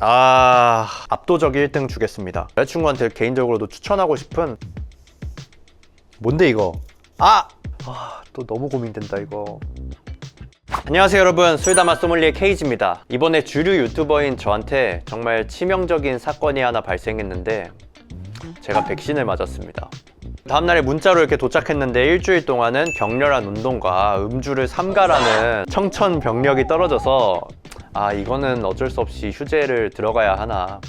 아 압도적 1등 주겠습니다. 여자친구한테 개인적으로도 추천하고 싶은 뭔데 이거? 아! 아, 또 너무 고민된다 이거. 안녕하세요 여러분. 술다마 소믈리에 케이지입니다. 이번에 주류 유튜버인 저한테 정말 치명적인 사건이 하나 발생했는데 제가 백신을 맞았습니다. 다음날에 문자로 이렇게 도착했는데 일주일 동안은 격렬한 운동과 음주를 삼가라는 청천벽력이 떨어져서 아 이거는 어쩔 수 없이 휴재를 들어가야 하나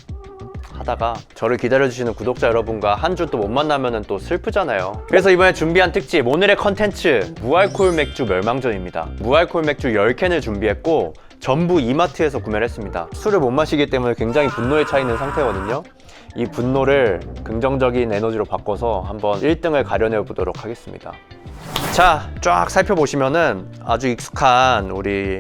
하다가 저를 기다려주시는 구독자 여러분과 한 주 또 못 만나면 또 슬프잖아요. 그래서 이번에 준비한 특집 오늘의 컨텐츠 무알콜 맥주 멸망전입니다. 무알콜 맥주 10캔을 준비했고 전부 이마트에서 구매를 했습니다. 술을 못 마시기 때문에 굉장히 분노에 차 있는 상태거든요. 이 분노를 긍정적인 에너지로 바꿔서 한번 1등을 가려내 보도록 하겠습니다. 자, 쫙 살펴보시면은 아주 익숙한 우리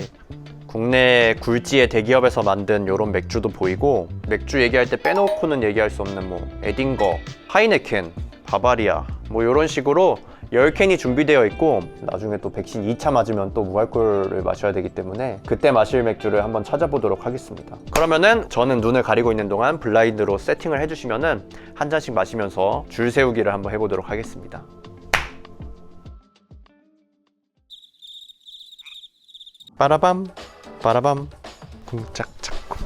국내 굴지의 대기업에서 만든 이런 맥주도 보이고 맥주 얘기할 때 빼놓고는 얘기할 수 없는 뭐 에딩거, 하이네켄, 바바리아 뭐 이런 식으로 10캔이 준비되어 있고 나중에 또 백신 2차 맞으면 또 무알콜을 마셔야 되기 때문에 그때 마실 맥주를 한번 찾아보도록 하겠습니다. 그러면은 저는 눈을 가리고 있는 동안 블라인드로 세팅을 해주시면은 한 잔씩 마시면서 줄 세우기를 한번 해보도록 하겠습니다. 빠라밤 빠라밤. 쿵짝짝쿵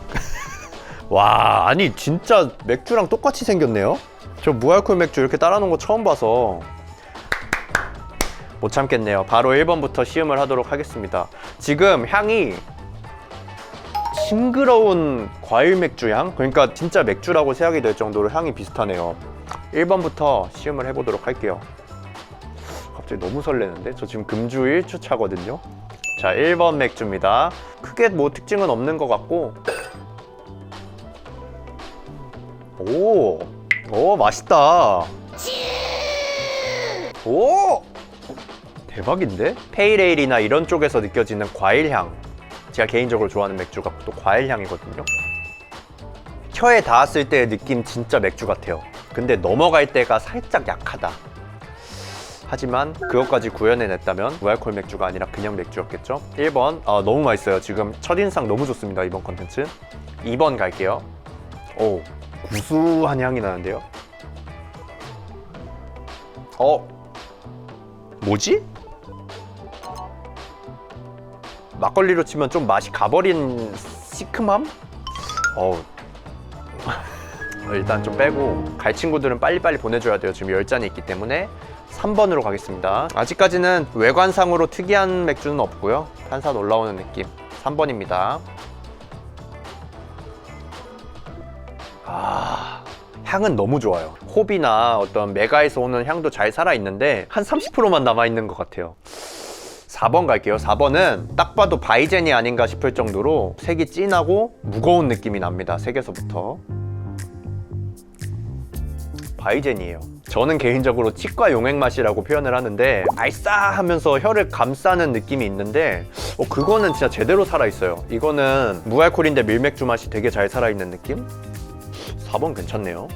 와 아니 진짜 맥주랑 똑같이 생겼네요. 저 무알콜 맥주 이렇게 따라 놓은 거 처음 봐서 못 참겠네요. 바로 1번부터 시음을 하도록 하겠습니다. 지금 향이 싱그러운 과일 맥주 향? 그러니까 진짜 맥주라고 생각이 될 정도로 향이 비슷하네요. 1번부터 시음을 해보도록 할게요. 갑자기 너무 설레는데? 저 지금 금주 1주 차거든요 자, 1번 맥주입니다. 크게 뭐 특징은 없는 것 같고. 오, 오, 맛있다. 오! 대박인데? 페이레일이나 이런 쪽에서 느껴지는 과일향. 제가 개인적으로 좋아하는 맥주가 또 과일향이거든요. 혀에 닿았을 때의 느낌 진짜 맥주 같아요. 근데 넘어갈 때가 살짝 약하다. 하지만 그것까지 구현해냈다면 무알콜 맥주가 아니라 그냥 맥주였겠죠? 1번 아, 너무 맛있어요. 지금 첫인상 너무 좋습니다 이번 컨텐츠. 2번 갈게요. 오 구수한 향이 나는데요? 어 뭐지? 막걸리로 치면 좀 맛이 가버린 시큼함? 어우. 일단 좀 빼고 갈 친구들은 빨리빨리 보내줘야 돼요. 지금 10잔이 있기 때문에 3번으로 가겠습니다. 아직까지는 외관상으로 특이한 맥주는 없고요. 탄산 올라오는 느낌. 3번입니다. 아 향은 너무 좋아요. 호비나 어떤 메가에서 오는 향도 잘 살아있는데 한 30%만 남아있는 것 같아요. 4번 갈게요. 4번은 딱 봐도 바이젠이 아닌가 싶을 정도로 색이 진하고 무거운 느낌이 납니다. 색에서부터. 바이젠이에요. 저는 개인적으로 치과 용액 맛이라고 표현을 하는데 알싸하면서 혀를 감싸는 느낌이 있는데 어, 그거는 진짜 제대로 살아있어요. 이거는 무알콜인데 밀맥주 맛이 되게 잘 살아있는 느낌? 4번 괜찮네요.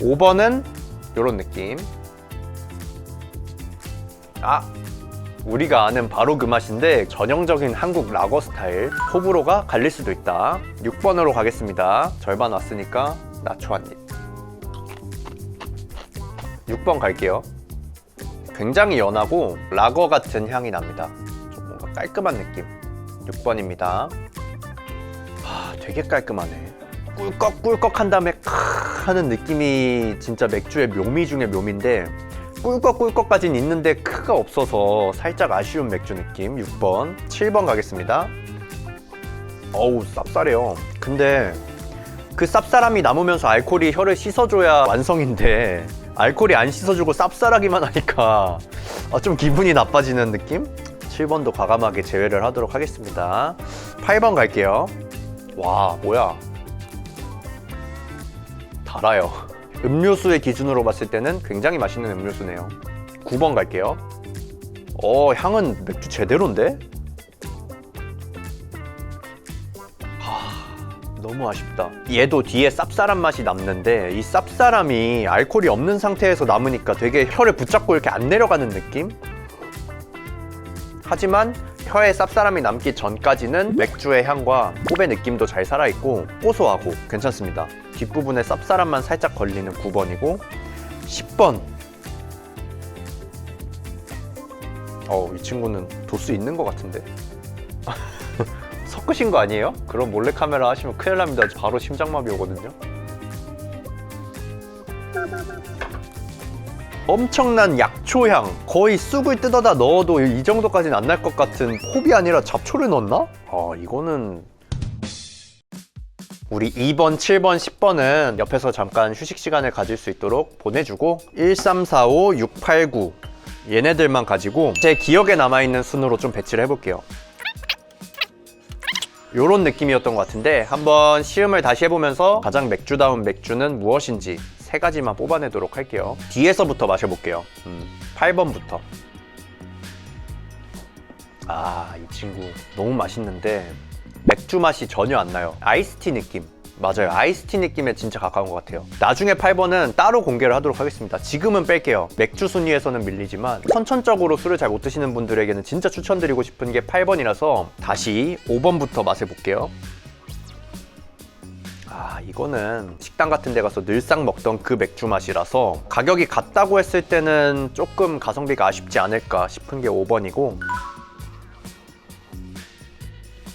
5번은 이런 느낌. 아! 우리가 아는 바로 그 맛인데 전형적인 한국 라거 스타일 호불호가 갈릴 수도 있다 6번으로 가겠습니다 절반 왔으니까 나초 한입 6번 갈게요. 굉장히 연하고 라거 같은 향이 납니다. 좀 뭔가 깔끔한 느낌. 6번입니다. 아, 되게 깔끔하네. 꿀꺽꿀꺽 한 다음에 크 하는 느낌이 진짜 맥주의 묘미 중에 묘미인데 꿀꺽꿀꺽까진 있는데 크가 없어서 살짝 아쉬운 맥주 느낌 6번 7번 가겠습니다 어우 쌉싸래요 근데 그 쌉싸람이 남으면서 알코올이 혀를 씻어줘야 완성인데 알코올이 안 씻어주고 쌉쌀하기만 하니까 아, 좀 기분이 나빠지는 느낌? 7번도 과감하게 제외를 하도록 하겠습니다. 8번 갈게요. 와 뭐야? 달아요. 음료수의 기준으로 봤을 때는 굉장히 맛있는 음료수네요. 9번 갈게요. 어 향은 맥주 제대로인데? 너무 아쉽다. 얘도 뒤에 쌉쌀한 맛이 남는데 이 쌉쌀함이 알코올이 없는 상태에서 남으니까 되게 혀를 붙잡고 이렇게 안 내려가는 느낌? 하지만 혀에 쌉싸름이 남기 전까지는 맥주의 향과 호배 느낌도 잘 살아있고 고소하고 괜찮습니다. 뒷부분에 쌉싸름만 살짝 걸리는 9번이고 10번 어, 이 친구는 도수 있는 것 같은데 섞으신 거 아니에요? 그럼 몰래카메라 하시면 큰일 납니다. 바로 심장마비 오거든요. 엄청난 약초향 거의 쑥을 뜯어다 넣어도 이 정도까지는 안 날 것 같은 홉이 아니라 잡초를 넣었나? 아 이거는 우리 2번, 7번, 10번은 옆에서 잠깐 휴식 시간을 가질 수 있도록 보내주고 1, 3, 4, 5, 6, 8, 9 얘네들만 가지고 제 기억에 남아있는 순으로 좀 배치를 해볼게요 요런 느낌이었던 것 같은데 한번 시음을 다시 해보면서 가장 맥주다운 맥주는 무엇인지 세 가지만 뽑아내도록 할게요. 뒤에서부터 마셔볼게요. 음, 8번부터. 아, 이 친구 너무 맛있는데 맥주 맛이 전혀 안 나요. 아이스티 느낌. 맞아요. 아이스티 느낌에 진짜 가까운 것 같아요. 나중에 8번은 따로 공개를 하도록 하겠습니다. 지금은 뺄게요. 맥주 순위에서는 밀리지만 선천적으로 술을 잘 못 드시는 분들에게는 진짜 추천드리고 싶은 게 8번이라서 다시 5번부터 맛을 볼게요. 아 이거는 식당 같은 데 가서 늘상 먹던 그 맥주 맛이라서 가격이 같다고 했을 때는 조금 가성비가 아쉽지 않을까 싶은 게 5번이고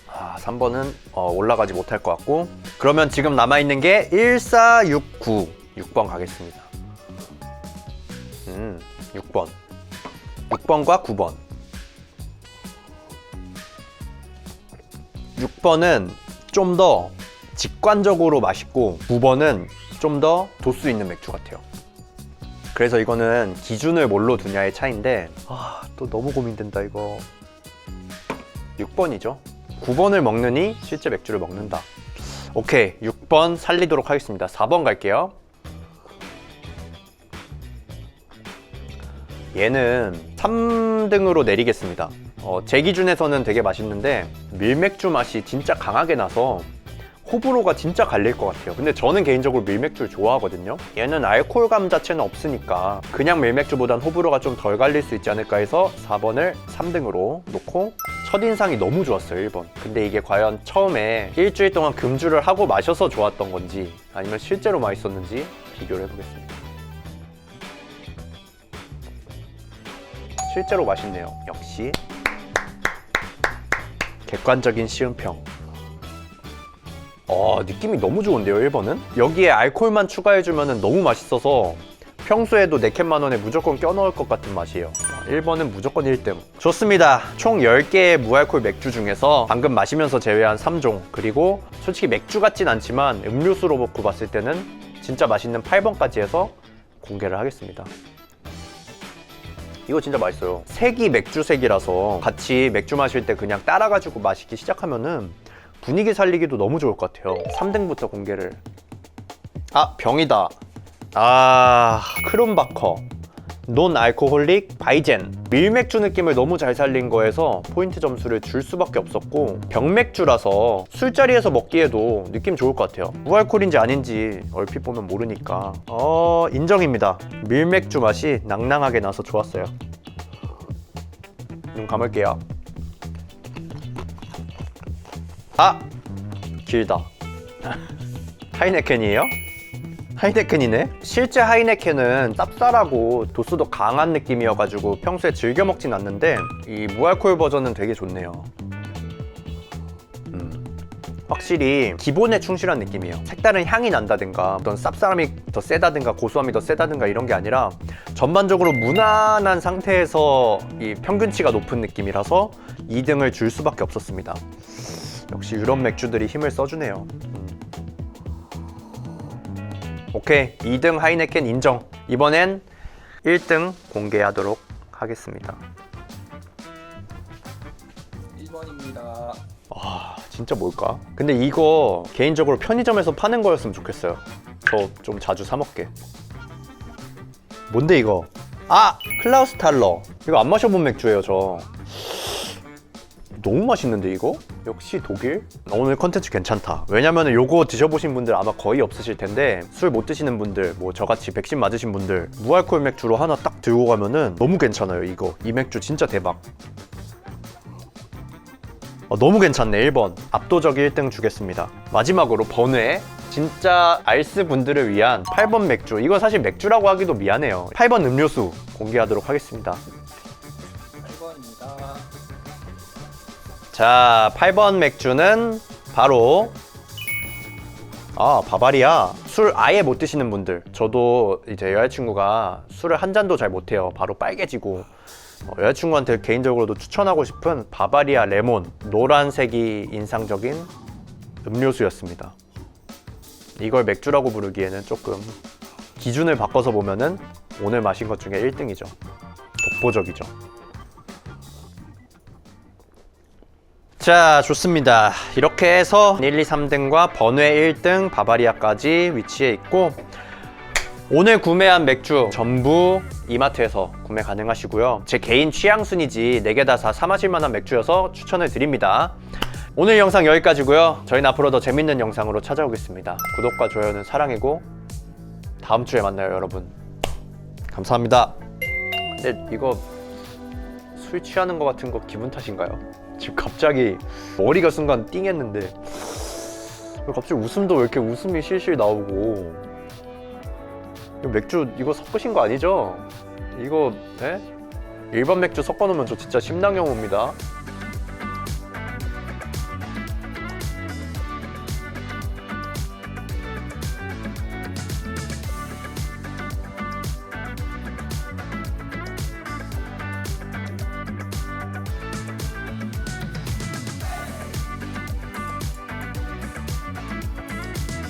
아 3번은 어, 올라가지 못할 것 같고 그러면 지금 남아있는 게 1, 4, 6, 9 6번 가겠습니다 음 6번 6번과 9번 6번은 좀 더 직관적으로 맛있고 9번은 좀 더 도수 있는 맥주 같아요. 그래서 이거는 기준을 뭘로 두냐의 차이인데 아, 또 너무 고민된다 이거. 6번이죠. 9번을 먹느니 실제 맥주를 먹는다. 오케이, 6번 살리도록 하겠습니다. 4번 갈게요. 얘는 3등으로 내리겠습니다. 어, 제 기준에서는 되게 맛있는데 밀맥주 맛이 진짜 강하게 나서 호불호가 진짜 갈릴 것 같아요. 근데 저는 개인적으로 밀맥주를 좋아하거든요. 얘는 알코올감 자체는 없으니까 그냥 밀맥주보단 호불호가 좀 덜 갈릴 수 있지 않을까 해서 4번을 3등으로 놓고 첫인상이 너무 좋았어요, 1번. 근데 이게 과연 처음에 일주일 동안 금주를 하고 마셔서 좋았던 건지 아니면 실제로 맛있었는지 비교를 해보겠습니다. 실제로 맛있네요. 역시 객관적인 시음평. 어, 느낌이 너무 좋은데요, 1번은? 여기에 알코올만 추가해주면 너무 맛있어서 평소에도 4캔 만 원에 무조건 껴넣을 것 같은 맛이에요. 1번은 무조건 1등. 좋습니다. 총 10개의 무알콜 맥주 중에서 방금 마시면서 제외한 3종, 그리고 솔직히 맥주 같진 않지만 음료수로 먹고 봤을 때는 진짜 맛있는 8번까지 해서 공개를 하겠습니다. 이거 진짜 맛있어요. 색이 맥주색이라서 같이 맥주 마실 때 그냥 따라가지고 마시기 시작하면은 분위기 살리기도 너무 좋을 것 같아요. 3등부터 공개를. 아, 병이다. 아, 크롬바커. 논 알코홀릭 바이젠. 밀맥주 느낌을 너무 잘 살린 거에서 포인트 점수를 줄 수밖에 없었고 병맥주라서 술자리에서 먹기에도 느낌 좋을 것 같아요. 무알콜인지 아닌지 얼핏 보면 모르니까. 어, 인정입니다. 밀맥주 맛이 낭낭하게 나서 좋았어요. 눈 감을게요. 아! 길다. 하이네켄이에요? 하이네켄이네? 실제 하이네켄은 쌉쌀하고 도수도 강한 느낌이어가지고 평소에 즐겨 먹진 않는데 이 무알콜 버전은 되게 좋네요. 음. 확실히 기본에 충실한 느낌이에요. 색다른 향이 난다든가 어떤 쌉싸름이 더 세다든가 고소함이 더 세다든가 이런 게 아니라 전반적으로 무난한 상태에서 이 평균치가 높은 느낌이라서 2등을 줄 수밖에 없었습니다. 역시 유럽 맥주들이 힘을 써주네요. 음. 오케이, 2등 하이네켄 인정. 이번엔 1등 공개하도록 하겠습니다. 1번입니다. 아, 진짜 뭘까? 근데 이거 개인적으로 편의점에서 파는 거였으면 좋겠어요. 저 좀 자주 사 먹게. 뭔데 이거? 아, 클라우스 탈러. 이거 안 마셔본 맥주예요, 저. 너무 맛있는데 이거? 역시 독일? 오늘 컨텐츠 괜찮다. 왜냐면 요거 드셔보신 분들 아마 거의 없으실 텐데 술 못 드시는 분들, 뭐 저같이 백신 맞으신 분들 무알콜 맥주로 하나 딱 들고 가면은 너무 괜찮아요 이거. 이 맥주 진짜 대박. 어, 너무 괜찮네 1번 압도적 1등 주겠습니다 마지막으로 번외 진짜 알스 분들을 위한 8번 맥주 이건 사실 맥주라고 하기도 미안해요 8번 음료수 공개하도록 하겠습니다 8번입니다. 자 8번 맥주는 바로 아 바바리아 술 아예 못 드시는 분들. 저도 이제 여자친구가 술을 한 잔도 잘 못해요. 바로 빨개지고. 어, 여자친구한테 개인적으로도 추천하고 싶은 바바리아 레몬. 노란색이 인상적인 음료수였습니다. 이걸 맥주라고 부르기에는 조금 기준을 바꿔서 보면은 오늘 마신 것 중에 1등이죠. 독보적이죠 자, 좋습니다. 이렇게 해서 1, 2, 3등과 번외 1등 바바리아까지 위치해 있고 오늘 구매한 맥주 전부 이마트에서 구매 가능하시고요. 제 개인 취향 순이지 4개 다사 마실 만한 맥주여서 추천을 드립니다. 오늘 영상 여기까지고요. 저희는 앞으로 더 재밌는 영상으로 찾아오겠습니다. 구독과 좋아요는 사랑이고 다음 주에 만나요, 여러분. 감사합니다. 근데 이거 술 취하는 것 같은 거 기분 탓인가요? 지금 갑자기 머리가 순간 띵했는데 갑자기 웃음도 왜 이렇게 웃음이 실실 나오고 맥주 이거 섞으신 거 아니죠? 이거 에? 일반 맥주 섞어놓으면 저 진짜 심낭염 옵니다